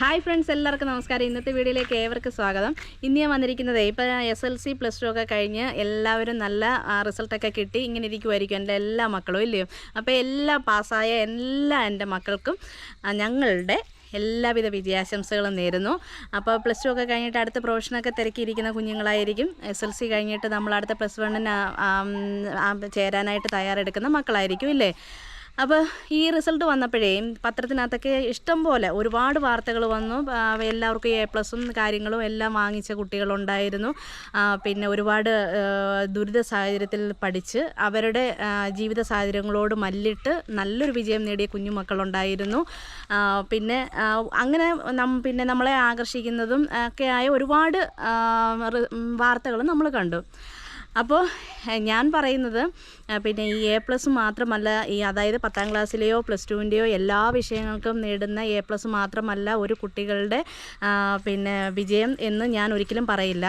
Hi friends എല്ലാവർക്കും നമസ്കാരം. ഇന്നത്തെ വീഡിയോയിലേക്ക് ഏവർക്കും സ്വാഗതം. ഇന്ന് ഞാൻ വന്നിരിക്കുന്നത് ഇപ്പോൾ S L C plus two ഒക്കെ കഴിഞ്ഞ് എല്ലാവരും നല്ല റിസൾട്ടൊക്കെ കിട്ടി ഇങ്ങനെ ഇരിക്കുമായിരിക്കും എന്റെ എല്ലാ മക്കളും ഇല്ലയോ? അപ്പോൾ എല്ലാ പാസ്സായ എല്ലാ എന്റെ മക്കൾക്കും ഞങ്ങളുടെ എല്ലാവിധ വിജയാശംസകളും നേരുന്നു. അപ്പോൾ പ്ലസ് ടു ഒക്കെ കഴിഞ്ഞിട്ട് അടുത്ത പ്രൊഫഷനൊക്കെ തിരക്കിയിരിക്കുന്ന കുഞ്ഞുങ്ങളായിരിക്കും. എസ് എൽ സി കഴിഞ്ഞിട്ട് നമ്മൾ അടുത്ത പ്ലസ് വണ്ണിന് ചേരാനായിട്ട് തയ്യാറെടുക്കുന്ന മക്കളായിരിക്കും ഇല്ലേ? അപ്പോൾ ഈ റിസൾട്ട് വന്നപ്പോഴേ പത്രത്തിനകത്തൊക്കെ ഇഷ്ടം പോലെ ഒരുപാട് വാർത്തകൾ വന്നു. എല്ലാവർക്കും എ പ്ലസും കാര്യങ്ങളും എല്ലാം വാങ്ങിച്ച കുട്ടികളുണ്ടായിരുന്നു. പിന്നെ ഒരുപാട് ദുരിത സാഹചര്യത്തിൽ പഠിച്ച് അവരുടെ ജീവിത സാഹചര്യങ്ങളോട് മല്ലിട്ട് നല്ലൊരു വിജയം നേടിയ കുഞ്ഞുമക്കളുണ്ടായിരുന്നു. പിന്നെ അങ്ങനെ നം പിന്നെ നമ്മളെ ആകർഷിക്കുന്നതും ഒക്കെയായ ഒരുപാട് വാർത്തകൾ നമ്മൾ കണ്ടു. അപ്പോൾ ഞാൻ പറയുന്നത് പിന്നെ ഈ എ പ്ലസ് മാത്രമല്ല ഈ അതായത് പത്താം ക്ലാസ്സിലെയോ പ്ലസ് ടുവിന്റെയോ എല്ലാ വിഷയങ്ങൾക്കും നേടുന്ന എ പ്ലസ് മാത്രമല്ല ഒരു കുട്ടികളുടെ പിന്നെ വിജയം എന്ന് ഞാൻ ഒരിക്കലും പറയില്ല.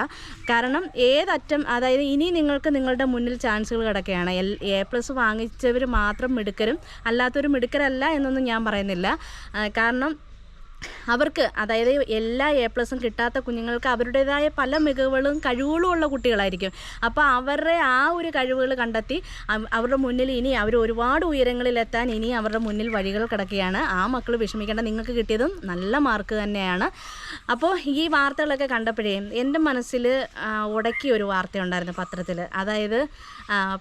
കാരണം ഏതറ്റം അതായത് ഇനി നിങ്ങൾക്ക് നിങ്ങളുടെ മുന്നിൽ ചാൻസുകൾ കിടക്കുകയാണ്. എൽ എ പ്ലസ് വാങ്ങിച്ചവർ മാത്രം മിടുക്കരും അല്ലാത്തവർ മിടുക്കരല്ല എന്നൊന്നും ഞാൻ പറയുന്നില്ല. കാരണം അവർക്ക് അതായത് എല്ലാ എ പ്ലസും കിട്ടാത്ത കുഞ്ഞുങ്ങൾക്ക് അവരുടേതായ പല മികവുകളും കഴിവുകളും ഉള്ള കുട്ടികളായിരിക്കും. അപ്പോൾ അവരുടെ ആ ഒരു കഴിവുകൾ കണ്ടെത്തി അവരുടെ മുന്നിൽ ഇനി അവർ ഒരുപാട് ഉയരങ്ങളിലെത്താൻ ഇനി അവരുടെ മുന്നിൽ വഴികൾ കിടക്കുകയാണ്. ആ മക്കൾ വിഷമിക്കേണ്ട നിങ്ങൾക്ക് കിട്ടിയതും നല്ല മാർക്ക് തന്നെയാണ്. അപ്പോൾ ഈ വാർത്തകളൊക്കെ കണ്ടപ്പോഴേ എന്റെ മനസ്സിൽ ഉടക്കിയ ഒരു വാർത്തയുണ്ടായിരുന്നു പത്രത്തിൽ. അതായത്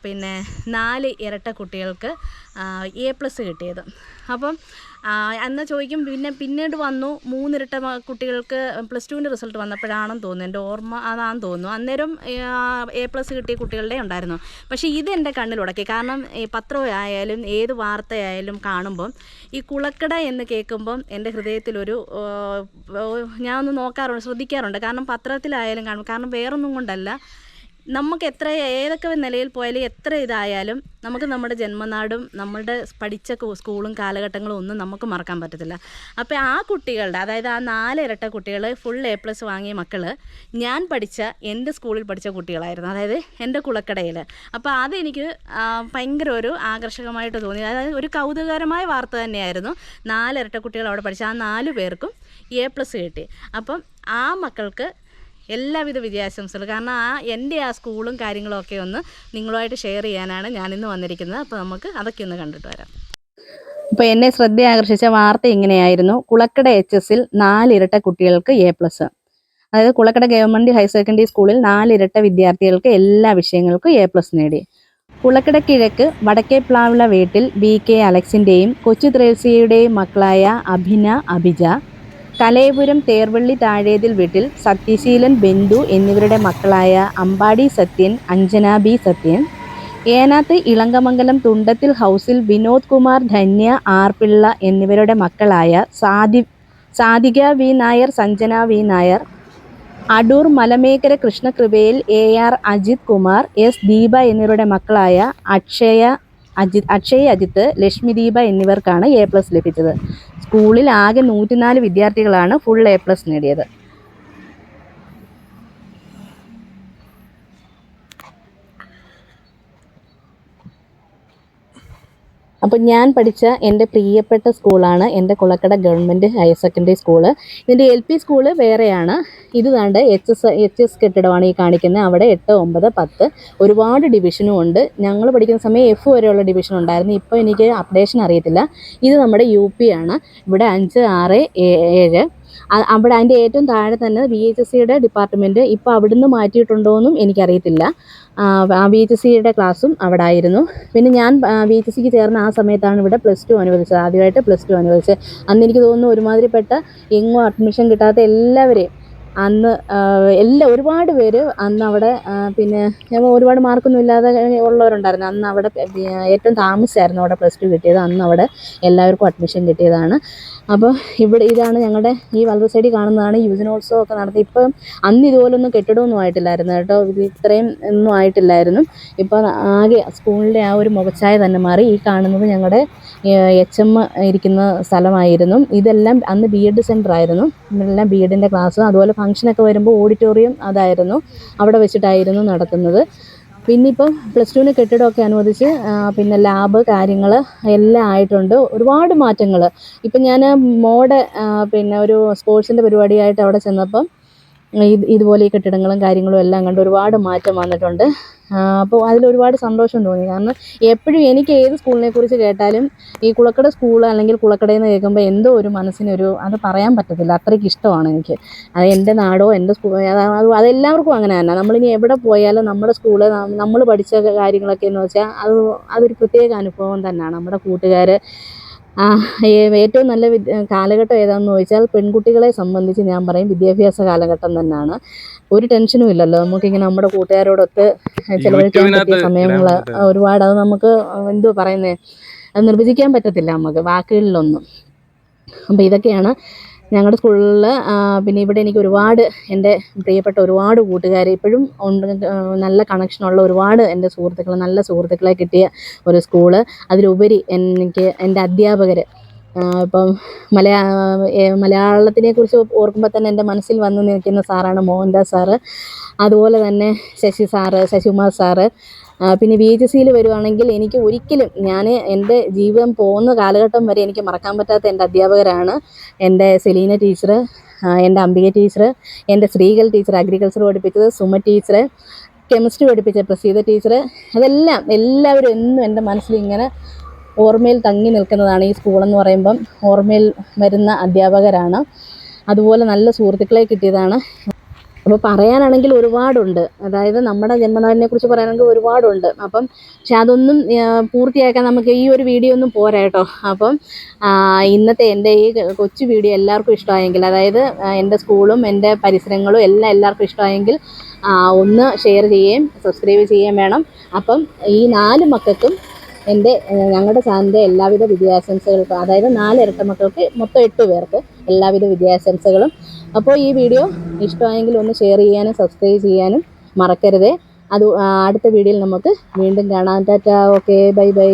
പിന്നെ നാല് ഇരട്ട കുട്ടികൾക്ക് എ പ്ലസ് കിട്ടിയത്. അപ്പം അന്ന് ചോദിക്കും പിന്നെ പിന്നീട് വന്നു. മൂന്നിരട്ട കുട്ടികൾക്ക് പ്ലസ് ടുവിന്റെ റിസൾട്ട് വന്നപ്പോഴാണെന്ന് തോന്നുന്നു. എന്റെ ഓർമ്മ അതാണെന്ന് തോന്നുന്നു. അന്നേരം എ പ്ലസ് കിട്ടിയ കുട്ടികളുടെ ഉണ്ടായിരുന്നു. പക്ഷേ ഇത് എന്റെ കണ്ണിലുടക്കി കാരണം ഈ പത്രമായാലും ഏത് വാർത്തയായാലും കാണുമ്പം ഈ കുളക്കട എന്ന് കേൾക്കുമ്പം എന്റെ ഹൃദയത്തിലൊരു ഒന്ന് നോക്കാറുണ്ട് ശ്രദ്ധിക്കാറുണ്ട്. കാരണം പത്രത്തിലായാലും കാണും കാരണം വേറൊന്നും കൊണ്ടല്ല. നമുക്ക് എത്ര ഏതൊക്കെ നിലയിൽ പോയാലും എത്ര ഇതായാലും നമുക്ക് നമ്മുടെ ജന്മനാടും നമ്മളുടെ പഠിച്ച സ്കൂളും കാലഘട്ടങ്ങളും ഒന്നും നമുക്ക് മറക്കാൻ പറ്റത്തില്ല. അപ്പോൾ ആ കുട്ടികളുടെ അതായത് ആ നാല് ഇരട്ട കുട്ടികൾ ഫുൾ എ പ്ലസ് വാങ്ങിയ മക്കൾ ഞാൻ പഠിച്ച എന്റെ സ്കൂളിൽ പഠിച്ച കുട്ടികളായിരുന്നു. അതായത് എന്റെ കുളക്കടയിൽ അപ്പോൾ അതെനിക്ക് ഭയങ്കര ഒരു ആകർഷകമായിട്ട് തോന്നി. അതായത് ഒരു കൗതുകകരമായ വാർത്ത തന്നെയായിരുന്നു നാല് ഇരട്ട കുട്ടികൾ അവിടെ പഠിച്ച ആ നാല് പേർക്കും എ പ്ലസ് കിട്ടി. അപ്പം ആ മക്കൾക്ക് എല്ലാവിധ വിജയാശംസകൾ കാരണം ആ എന്റെ ആ സ്കൂളും കാര്യങ്ങളൊക്കെ ഒന്ന് നിങ്ങളുമായിട്ട് ഷെയർ ചെയ്യാനാണ് ഞാനിന്ന് വന്നിരിക്കുന്നത്. അപ്പോൾ നമുക്ക് അതൊക്കെ ഒന്ന് കണ്ടിട്ട് വരാം. അപ്പോൾ എന്നെ ശ്രദ്ധ ആകർഷിച്ച വാർത്ത ഇങ്ങനെയായിരുന്നു. കുളക്കട എച്ച് എസിൽ നാലിരട്ട കുട്ടികൾക്ക് എ പ്ലസ് അതായത് കുളക്കട ഗവൺമെന്റ് ഹയർ സെക്കൻഡറി സ്കൂളിൽ നാലിരട്ട വിദ്യാർത്ഥികൾക്ക് എല്ലാ വിഷയങ്ങൾക്കും എ പ്ലസ് നേടി. കുളക്കട കിഴക്ക് വടക്കേ പ്ലാവിള വീട്ടിൽ ബി കെ അലക്സിന്റെയും കൊച്ചു ത്രേസ്യയുടെയും മക്കളായ അഭിന അഭിജ കലയപുരം തേർവള്ളി താഴേതിൽ വീട്ടിൽ സത്യശീലൻ ബന്ധു എന്നിവരുടെ മക്കളായ അമ്പാടി സത്യൻ അഞ്ജന ബി സത്യൻ ഏനാത്ത് ഇളങ്കമംഗലം തുണ്ടത്തിൽ ഹൗസിൽ വിനോദ് കുമാർ ധന്യ ആർ പിള്ള എന്നിവരുടെ മക്കളായ Sadi Sadika V Nair Sanjana V Nair Adoor Malamekkara കൃഷ്ണകൃപയിൽ A R Ajith Kumar S Deepa എന്നിവരുടെ മക്കളായ അക്ഷയ അജിത് അക്ഷയ് അജിത്ത് ലക്ഷ്മി ദീപ എന്നിവർക്കാണ് എ പ്ലസ് ലഭിച്ചത്. സ്കൂളിൽ ആകെ നൂറ്റിനാല് വിദ്യാർത്ഥികളാണ് ഫുൾ എ പ്ലസ് നേടിയത്. അപ്പോൾ ഞാൻ പഠിച്ച എന്റെ പ്രിയപ്പെട്ട സ്കൂളാണ് എന്റെ Kulakkada government higher secondary school ഇതിന്റെ എൽ പി സ്കൂൾ വേറെയാണ്. ഇത് കണ്ട് എച്ച് എസ് എച്ച് എസ് കെട്ടിടമാണ് ഈ കാണിക്കുന്നത്. അവിടെ എട്ട് ഒമ്പത് പത്ത് ഒരുപാട് ഡിവിഷനും ഉണ്ട്. ഞങ്ങൾ പഠിക്കുന്ന സമയം എഫ് വരെയുള്ള ഡിവിഷൻ ഉണ്ടായിരുന്നു. ഇപ്പോൾ എനിക്ക് അപ്ഡേഷൻ അറിയത്തില്ല. ഇത് നമ്മുടെ യു പി ആണ്. ഇവിടെ അഞ്ച് ആറ് ഏഴ് അവിടെ അതിന്റെ ഏറ്റവും താഴെ തന്നെ ബി എച്ച് സിയുടെ ഡിപ്പാർട്ട്മെന്റ് ഇപ്പോൾ അവിടുന്ന് മാറ്റിയിട്ടുണ്ടോയെന്നും എനിക്കറിയത്തില്ല. ബി എച്ച് സിയുടെ ക്ലാസ്സും അവിടെ ആയിരുന്നു പിന്നെ ഞാൻ ബി എച്ച് സിക്ക് ചേർന്ന ആ സമയത്താണ് ഇവിടെ പ്ലസ് ടു അനുവദിച്ചത്. ആദ്യമായിട്ട് പ്ലസ് ടു അനുവദിച്ചത്. അന്ന് എനിക്ക് തോന്നുന്നു ഒരുമാതിരിപ്പെട്ട എങ്ങും അഡ്മിഷൻ കിട്ടാത്ത എല്ലാവരെയും അന്ന് എല്ലാ ഒരുപാട് പേര് അന്ന് അവിടെ പിന്നെ ഒരുപാട് മാർക്കൊന്നും ഇല്ലാതെ ഉള്ളവരുണ്ടായിരുന്നു. അന്ന് അവിടെ ഏറ്റവും താമസിച്ചായിരുന്നു അവിടെ പ്ലസ് ടു കിട്ടിയത്. അന്ന് അവിടെ എല്ലാവർക്കും അഡ്മിഷൻ കിട്ടിയതാണ്. അപ്പോൾ ഇവിടെ ഇതാണ് ഞങ്ങളുടെ ഈ വലത് സൈഡിൽ കാണുന്നതാണ് യുവജനോത്സവം ഒക്കെ നടത്തി ഇപ്പം അന്ന് ഇതുപോലൊന്നും കെട്ടിടമൊന്നും ആയിട്ടില്ലായിരുന്നു കേട്ടോ. ഇത് ഇത്രയും ഒന്നും ആയിട്ടില്ലായിരുന്നു. ഇപ്പോൾ ആകെ സ്കൂളിന്റെ ആ ഒരു മുഖച്ചായ തന്നെ മാറി. ഈ കാണുന്നത് ഞങ്ങളുടെ എച്ച് എം ഇരിക്കുന്ന സ്ഥലമായിരുന്നു. ഇതെല്ലാം അന്ന് ബി എഡ് സെന്റർ ആയിരുന്നു. ഇതെല്ലാം ബി എഡിന്റെ ക്ലാസ്സും അതുപോലെ ഫംഗ്ഷനൊക്കെ വരുമ്പോൾ ഓഡിറ്റോറിയം അതായിരുന്നു. അവിടെ വെച്ചിട്ടായിരുന്നു നടത്തുന്നത് പിന്നെ ഇപ്പം പ്ലസ് ടുവിന് കെട്ടിടമൊക്കെ അനുവദിച്ച് പിന്നെ ലാബ് കാര്യങ്ങൾ എല്ലാം ആയിട്ടുണ്ട്. ഒരുപാട് മാറ്റങ്ങൾ ഇപ്പം ഞാൻ മോടെ പിന്നെ ഒരു സ്പോർട്സിന്റെ പരിപാടിയായിട്ട് അവിടെ ചെന്നപ്പം ഇതുപോലെ ഈ കെട്ടിടങ്ങളും കാര്യങ്ങളും എല്ലാം കണ്ട് ഒരുപാട് മാറ്റം വന്നിട്ടുണ്ട്. അപ്പോൾ അതിലൊരുപാട് സന്തോഷം തോന്നി. കാരണം എപ്പോഴും എനിക്ക് ഏത് സ്കൂളിനെ കുറിച്ച് കേട്ടാലും ഈ കുളക്കട സ്കൂൾ അല്ലെങ്കിൽ കുളക്കടയെന്ന് കേൾക്കുമ്പോൾ എന്തോ ഒരു മനസ്സിനൊരു അത് പറയാൻ പറ്റത്തില്ല. അത്രയ്ക്ക് ഇഷ്ടമാണ് എനിക്ക്. അത് എന്റെ നാടോ എന്റെ സ്കൂൾ അത് അതെല്ലാവർക്കും അങ്ങനെ തന്നെ. നമ്മളിനി എവിടെ പോയാലും നമ്മുടെ സ്കൂൾ നമ്മൾ പഠിച്ച കാര്യങ്ങളൊക്കെ എന്ന് വെച്ചാൽ അത് അതൊരു പ്രത്യേക അനുഭവം തന്നെയാണ്. നമ്മുടെ കൂട്ടുകാർ ഏറ്റവും നല്ല കാലഘട്ടം ഏതാണെന്ന് ചോദിച്ചാൽ പെൺകുട്ടികളെ സംബന്ധിച്ച് ഞാൻ പറയും വിദ്യാഭ്യാസ കാലഘട്ടം തന്നെയാണ്. ഒരു ടെൻഷനും ഇല്ലല്ലോ. നമുക്കിങ്ങനെ നമ്മുടെ കൂട്ടുകാരോടൊത്ത് ചിലവഴിക്കാൻ പറ്റിയ സമയങ്ങൾ ഒരുപാട് അത് നമുക്ക് എന്തോ പറയുന്നത് അത് നിർവചിക്കാൻ പറ്റത്തില്ല നമുക്ക് വാക്കുകളിലൊന്നും. അപ്പോൾ ഇതൊക്കെയാണ് ഞങ്ങളുടെ സ്കൂളിൽ പിന്നെ ഇവിടെ എനിക്ക് ഒരുപാട് എന്റെ പ്രിയപ്പെട്ട ഒരുപാട് കൂട്ടുകാർ ഇപ്പോഴും ഉണ്ട് നല്ല കണക്ഷനുള്ള ഒരുപാട് എന്റെ സുഹൃത്തുക്കൾ നല്ല സുഹൃത്തുക്കളെ കിട്ടിയ ഒരു സ്കൂൾ. അതിലുപരി എനിക്ക് എന്റെ അധ്യാപകർ ഇപ്പം മലയാ ഏ, മലയാളത്തിനെ കുറിച്ച് ഓർക്കുമ്പോൾ തന്നെ എന്റെ മനസ്സിൽ വന്ന് നിൽക്കുന്ന സാറാണ് മോഹൻദാസ് സാറ്. അതുപോലെ തന്നെ ശശി സാറ് ശശികുമാർ സാറ്. പിന്നെ വി എച്ച് സിയിൽ വരുവാണെങ്കിൽ എനിക്ക് ഒരിക്കലും ഞാൻ എന്റെ ജീവിതം പോകുന്ന കാലഘട്ടം വരെ എനിക്ക് മറക്കാൻ പറ്റാത്ത എന്റെ അധ്യാപകരാണ്. എന്റെ സെലീന ടീച്ചർ എന്റെ അംബിക ടീച്ചർ എന്റെ സ്ത്രീകൾ ടീച്ചർ അഗ്രികൾച്ചർ പഠിപ്പിച്ചത് സുമ ടീച്ചർ കെമിസ്ട്രി പഠിപ്പിച്ച പ്രസീത ടീച്ചർ അതെല്ലാം എല്ലാവരും എന്നും എന്റെ മനസ്സിൽ ഇങ്ങനെ ഓർമ്മയിൽ തങ്ങി നിൽക്കുന്നതാണ് ഈ സ്കൂളെന്ന് പറയുമ്പം ഓർമ്മയിൽ വരുന്ന അധ്യാപകരാണ്. അതുപോലെ നല്ല സുഹൃത്തുക്കളെ കിട്ടിയതാണ്. അപ്പോൾ പറയാനാണെങ്കിൽ ഒരുപാടുണ്ട്. അതായത് നമ്മുടെ ജന്മനാടിനെ കുറിച്ച് പറയാനാണെങ്കിൽ ഒരുപാടുണ്ട്. അപ്പം പക്ഷെ അതൊന്നും പൂർത്തിയാക്കാൻ നമുക്ക് ഈ ഒരു വീഡിയോ ഒന്നും പോരാ കേട്ടോ. അപ്പം ഇന്നത്തെ എന്റെ ഈ കൊച്ചു വീഡിയോ എല്ലാവർക്കും ഇഷ്ടമായെങ്കിൽ അതായത് എന്റെ സ്കൂളും എന്റെ പരിസരങ്ങളും എല്ലാം എല്ലാവർക്കും ഇഷ്ടമായെങ്കിൽ ഒന്ന് ഷെയർ ചെയ്യുകയും സബ്സ്ക്രൈബ് ചെയ്യുകയും വേണം. അപ്പം ഈ നാല് മക്കൾക്കും എന്റെ ഞങ്ങളുടെ ചാനലിന്റെ എല്ലാവിധ വിദ്യാശംസകൾക്കും അതായത് നാല് ഇരട്ട മക്കൾക്ക് മൊത്തം എട്ട് പേർക്ക് എല്ലാവിധ വിദ്യാശംസകളും അപ്പോൾ ഈ വീഡിയോ ഇഷ്ടമായെങ്കിൽ ഒന്ന് ഷെയർ ചെയ്യാനും സബ്സ്ക്രൈബ് ചെയ്യാനും മറക്കരുതേ. അത് അടുത്ത വീഡിയോയിൽ നമുക്ക് വീണ്ടും കാണാം. Tata okay bye bye.